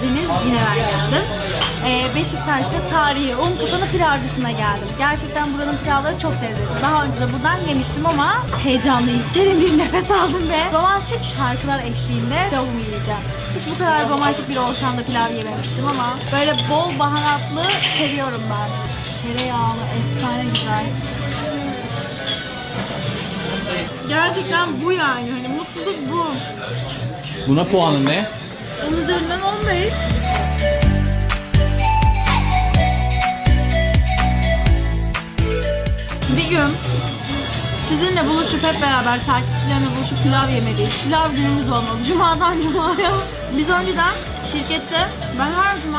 geldiniz. Yine ben geldim. Ee, Beşiktaş'ta tarihi un kapanı pilavcısına geldim. Gerçekten buranın pilavları çok lezzetli. Daha önce de buradan yemiştim ama heyecanlıyım. Derin bir nefes aldım ve romantik şarkılar eşliğinde pilavımı yiyeceğim. Hiç bu kadar romantik bir ortamda pilav yememiştim ama böyle bol baharatlı seviyorum ben. Tereyağlı, efsane güzel. Gerçekten bu yani. Hani mutluluk bu. Buna puanın ne? Onun üzerinden 15. Bir gün sizinle buluşup hep beraber takipçilerimle buluşup pilav yemeliyiz. Pilav günümüz olmalı. Cuma'dan Cuma'ya. Biz önceden şirkette ben her cuma